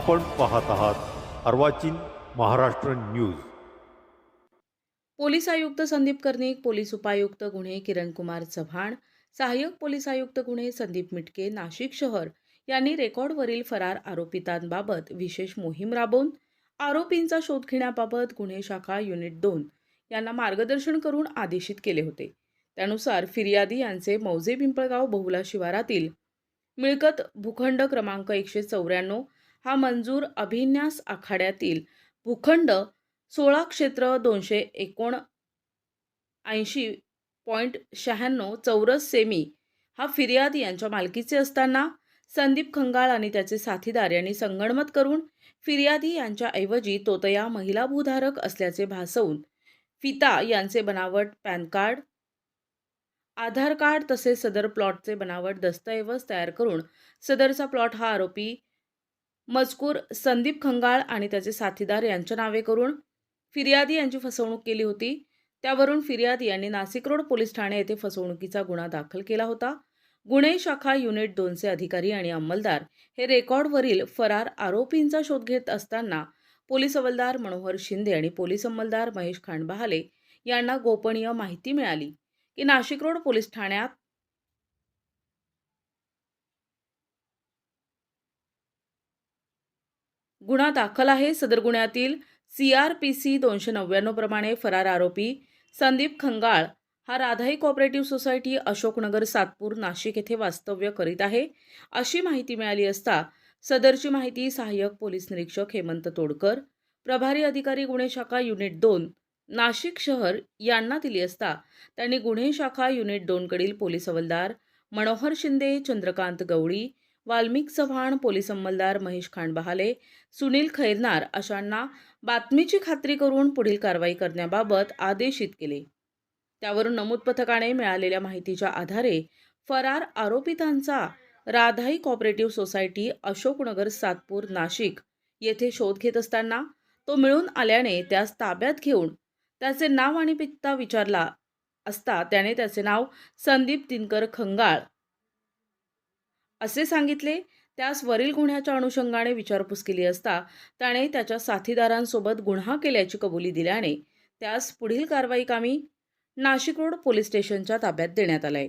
आपण पाहत आहात अर्वाचीन महाराष्ट्र न्यूज. पोलीस आयुक्त संदीप कर्णिक पोलीस उपायुक्त गुन्हे किरणकुमार चव्हाण सहाय्यक पोलीस आयुक्त गुन्हे संदीप मिटके नाशिक शहर यांनी रेकॉर्डवरील फरार आरोपितांबाबत विशेष मोहीम राबवून आरोपींचा शोध घेण्याबाबत गुन्हे शाखा युनिट दोन यांना मार्गदर्शन करून आदेशित केले होते. त्यानुसार फिर्यादी यांचे मौजे पिंपळगाव बहुला शिवारातील मिळकत भूखंड क्रमांक एकशे चौऱ्याण्णव हा मंजूर अभिन्यास आखाड्यातील भूखंड सोळा क्षेत्र दोनशे एकोण ऐंशी पॉईंट शहाण्णव चौरस सेमी हा फिर्याद यांच्या मालकीचे असताना संदीप खंगाळ आणि त्याचे साथीदार यांनी संगणमत करून फिर्यादी यांच्याऐवजी तोतया महिला भूधारक असल्याचे भासवून फिता यांचे बनावट पॅन कार्ड आधार कार्ड तसेच सदर प्लॉटचे बनावट दस्तऐवज तयार करून सदरचा प्लॉट हा आरोपी मजकूर संदीप खंगाळ आणि त्याचे साथीदार यांच्या नावे करून फिर्यादी यांची फसवणूक केली होती. त्यावरून फिर्यादी यांनी नाशिक रोड पोलीस ठाणे येथे फसवणुकीचा गुन्हा दाखल केला होता. गुन्हे शाखा युनिट दोनचे अधिकारी आणि अंमलदार हे रेकॉर्डवरील फरार आरोपींचा शोध घेत असताना पोलीस हवालदार मनोहर शिंदे आणि पोलीस अंमलदार महेश खांडबहाले यांना गोपनीय माहिती मिळाली की नाशिक रोड पोलीस ठाण्यात गुन्हा दाखल आहे. सदर गुन्ह्यातील सी आर पी सी दोनशे नव्याण्णव प्रमाणे फरार आरोपी संदीप खंगाळ हा राधाई कोऑपरेटिव्ह सोसायटी अशोकनगर सातपूर नाशिक येथे वास्तव्य करीत आहे. अशी माहिती मिळाली असता सदरची माहिती सहाय्यक पोलीस निरीक्षक हेमंत तोडकर प्रभारी अधिकारी गुन्हे शाखा युनिट दोन नाशिक शहर यांना दिली असता त्यांनी गुन्हे शाखा युनिट दोनकडील पोलीस हवालदार मनोहर शिंदे चंद्रकांत गवळी वाल्मिक चव्हाण पोलीस अंमलदार महेश खांडबहाले सुनील खैरनार अशांना बातमीची खात्री करून पुढील कारवाई करण्याबाबत आदेशित केले. त्यावरून नमूद पथकाने मिळालेल्या माहितीच्या आधारे फरार आरोपितांचा राधाई कॉपरेटिव्ह सोसायटी अशोकनगर सातपूर नाशिक येथे शोध घेत असताना तो मिळून आल्याने त्यास ताब्यात घेऊन त्याचे नाव आणि पित्ता विचारला असता त्याने त्याचे नाव संदीप दिनकर खंगाळ असे सांगितले त्यास वरील गुन्ह्याच्या अनुषंगाने विचारपूस केली असता त्याने त्याच्या साथीदारांसोबत गुन्हा केल्याची कबुली दिल्याने त्यास पुढील कारवाई कामी नाशिक रोड पोलीस स्टेशनच्या ताब्यात देण्यात आलाय.